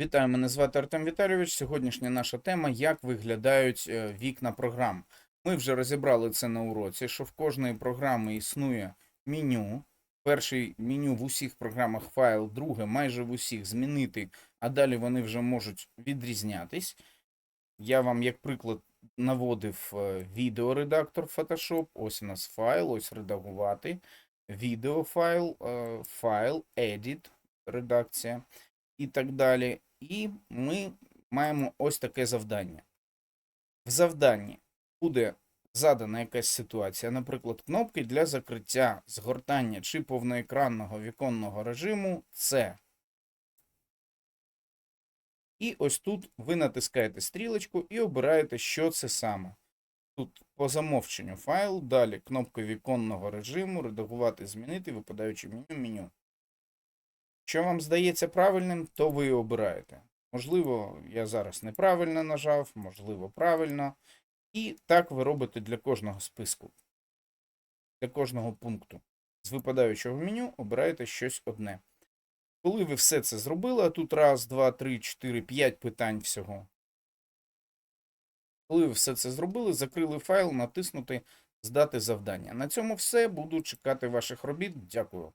Вітаю, мене звати Артем Віталійович. Сьогоднішня наша тема як виглядають е, вікна програм. Ми вже розібрали це на уроці, що в кожної програми існує меню. Перший меню в усіх програмах файл, друге майже в усіх змінити, а далі вони вже можуть відрізнятись. Я вам, як приклад, наводив е, відеоредактор Photoshop. Ось у нас файл, ось редагувати, відеофайл, е, файл, edit, редакція і так далі. І ми маємо ось таке завдання. В завданні буде задана якась ситуація, наприклад, кнопки для закриття згортання чи повноекранного віконного режиму це. І ось тут ви натискаєте стрілочку і обираєте, що це саме. Тут по замовченню файл, далі кнопка віконного режиму, редагувати, змінити, випадаючи меню, меню. Що вам здається правильним, то ви обираєте. Можливо, я зараз неправильно нажав, можливо, правильно. І так ви робите для кожного списку, для кожного пункту. З випадаючого меню обираєте щось одне. Коли ви все це зробили, а тут раз, два, три, чотири, п'ять питань всього. Коли ви все це зробили, закрили файл, натиснути Здати завдання. На цьому все. Буду чекати ваших робіт. Дякую.